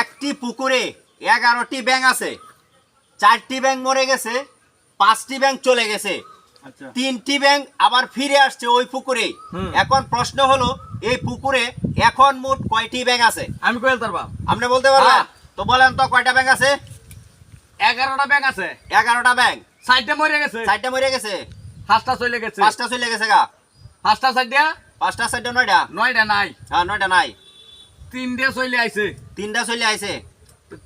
একটি পুকুরে এগারোটি ব্যাং আছে। চারটি ব্যাং মরে গেছে পাঁচটি ব্যাং চলে গেছে। আচ্ছা। তিনটি ব্যাং আবার ফিরে আসছে ওই পুকুরে। এখন প্রশ্ন হলো এই পুকুরে এখন মোট কয়টি ব্যাং আছে? আমি আপনি বলতে পারবেন? হ্যাঁ। তো বলেন তো কয়টা ব্যাং আছে? এগারোটা ব্যাংক আছে। এগারোটা ব্যাং সাইডটা মরে গেছে। চারটা মরে গেছে। পাঁচটা চলে গেছে। পাঁচটা চলে গেছে গা। পাঁচটা সাইডটা পাঁচটা চারটা নয়টা? নয়টা নাই। হ্যাঁ নয়টা নাই। তিনটা চলে আইছে। তিনটা চলে আইছে?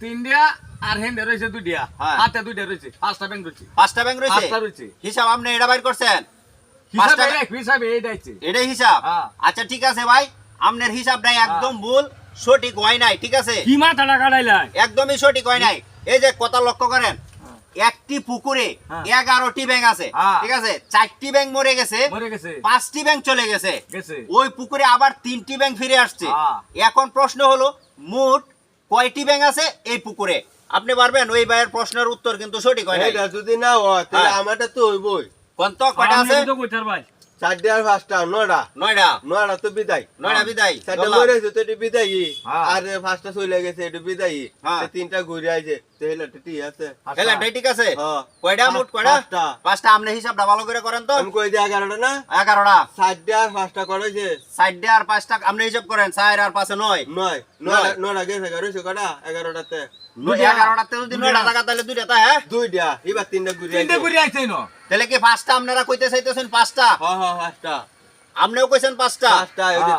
তিনটা আর হেন্ডে রয়েছে দুইটা। হ্যাঁ। হাতে দুইটা রয়েছে পাঁচটা ব্যাংক রয়েছে পাঁচটা ব্যাং রয়েছে পাঁচটা রয়েছে হিসাব আপনি এটা বাইর করছেন? এটাই হিসাব? হ্যাঁ। আচ্ছা ঠিক আছে ভাই। আপনার হিসাবটাই একদম ভুল সঠিক হয় নাই ঠিক আছে? কি মাথাটা কাটাইলাই? একদমই সঠিক হয় নাই। এই যে কথা লক্ষ্য করেন একটি পুকুরে হ্যাঁ। এগারোটি ব্যাং আছে হ্যাঁ। ঠিক আছে? চারটি ব্যাং মরে গেছে পাঁচটি ব্যাং চলে গেছে। গেছে। ওই পুকুরে আবার তিনটি ব্যাং ফিরে আসছে। হ্যাঁ। এখন প্রশ্ন হলো মোট কয়টি ব্যাং আছে এই পুকুরে? আপনি পারবেন? ওই ভাইয়ের প্রশ্নের উত্তর কিন্তু সঠিক হয় যদি না হয় তাহলে। আমারটা তো হইবই। কোন তো কয়টা আছে? তো কইতার ভাই। চারটে আর পাঁচটা নয়টা। নয়টা। নয়টা তো বিদায়। নয়টা বিদায়। চারটা মরে গেছে তো এটা বিদায়ী। আর পাঁচটা চলে গেছে এটা বিদায়ী হ্যাঁ। তিনটা ঘুরে ঠিক আছে। তাহলে ঠিক আছে হ্যাঁ। কয়টা মোট কয়টা পাঁচটা। আপনি হিসাবটা ভালো করে করেন তো। আমি কই যে এগারোটা না? এগারোটা। চারটে আর পাঁচটা আর আপনি হিসাব করেন আর নয়। নয়। হ্যাঁ? করে আইছে। ন কি পাঁচটা আপনারা কইতে চাইতেছেন পাঁচটা? হ্যাঁ হ্যাঁ পাঁচটা। আপনিও কইছেন পাঁচটা।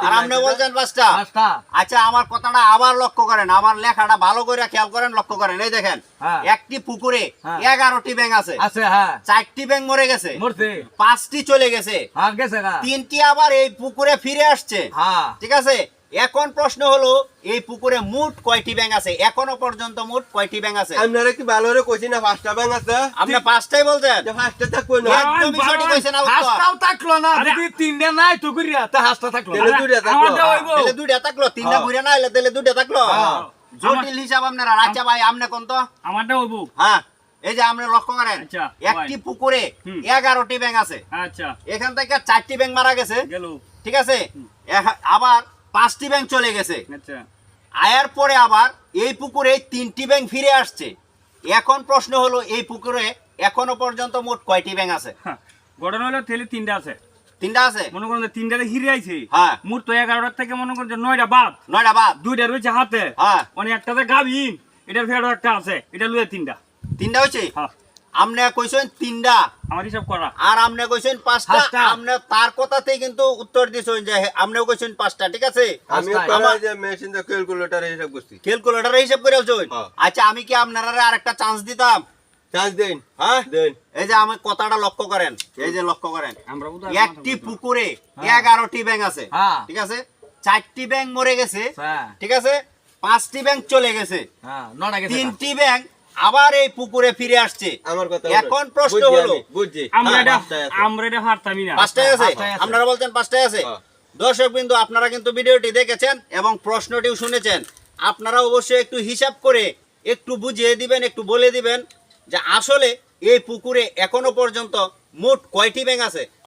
আর আপনিও বলছেন পাঁচটা। আচ্ছা আমার কথাটা আবার লক্ষ্য করেন আমার লেখাটা ভালো করে খেয়াল করেন লক্ষ্য করেন। এই দেখেন হ্যাঁ। একটি পুকুরে হ্যাঁ। এগারোটি ব্যাং আছে। হ্যাঁ। চারটি ব্যাং মরে গেছে। পাঁচটি চলে গেছে। তিনটি আবার এই পুকুরে ফিরে আসছে। ঠিক আছে? এখন প্রশ্ন হলো এই পুকুরে মোট কয়টি ব্যাং আছে? এখনও পর্যন্ত মোট কয়টি ব্যাং আছে? আপনারা কি ভালো করে কইছি না পাঁচটা ব্যাংক আছে? আপনি পাঁচটাই বলছেন? যে পাঁচটা থাকব না। একদমই সঠিক হয়েছে না। হাঁসটাও থাকল না যদি তিনটা নাই তো করিয়া তা হাঁসটা থাকল তাহলে দুইটা থাকল। তাহলে দুইটা থাকল তিনটা হ্যাঁ। ঘুরে না এলে তাহলে দুইটা থাকল। হ্যাঁ। জটিল হিসাব আপনারা। আচ্ছা ভাই আপনি কোন তো? আমারটা হইবো। হ্যাঁ এই যে আমরা লক্ষ্য করেন আচ্ছা, একটি পুকুরে এগারোটি ব্যাং আছে। আচ্ছা। এখান থেকে চারটি ব্যাং মারা গেছে। ঠিক আছে? আবার পাঁচটি ব্যাংক চলে গেছে। আচ্ছা। আয়ার পরে আবার এই পুকুরে তিনটি ব্যাংক ফিরে আসছে। এখন প্রশ্ন হলো এই পুকুরে এখনও পর্যন্ত মোট কয়টি ব্যাং আছে? ঘটনা হলো তেলে তিনটা আছে। তিনটা আছে? মনে করেন যে তিনটাতে হিরে আইছে। হ্যাঁ। মোট তো এগারোটার থেকে মনে করেন নয়টা বাদ। নয়টা বাদ। দুইটা রয়েছে হাতে। হ্যাঁ। মানে একটাতে গাভিন এটার ফেরো একটা আছে। এটা লুয়ে তিনটা। তিনটা হয়েছে? হ্যাঁ। আপনি কইছেন তিনটা। আমার হিসাব করা। আর আপনি কইছেন পাঁচটা। আপনি তার কথাতেই কিন্তু উত্তর দিছেন যে আপনিও কইছেন পাঁচটা ঠিক আছে? আমি আমার যে মেশিন ক্যালকুলেটর হিসাব করছি। ক্যালকুলেটর হিসাব করে আলছেন হ্যাঁ। আচ্ছা আমি কি আপনারা আরেকটা চান্স দিতাম? চার্জ দেন। হ্যাঁ? দেন। এই যে আমার কথাটা লক্ষ্য করেন। এই যে লক্ষ্য করেন। আমরা একটি পুকুরে এগারোটি ব্যাং আছে। হ্যাঁ। ঠিক আছে? চারটি ব্যাং মরে গেছে। হ্যাঁ। ঠিক আছে? পাঁচটি ব্যাং চলে গেছে। হ্যাঁ। তিনটি ব্যাং আবার এই পুকুরে ফিরে আসছে। আমার কথা এখন প্রশ্ন হলো বুঝছি। আমরা হ্যাঁ, এটা আছে। আমরা এটা হারতামই না। পাঁচটায় আছে? আপনারা বলছেন পাঁচটায় আছে? হ্যাঁ। দর্শক বিন্দু আপনারা কিন্তু ভিডিওটি দেখেছেন এবং প্রশ্নটিও শুনেছেন। আপনারা অবশ্যই একটু হিসাব করে একটু বুঝিয়ে দিবেন একটু বলে দিবেন যে আসলে এই পুকুরে এখনও পর্যন্ত মোট কয়টি ব্যাং আছে?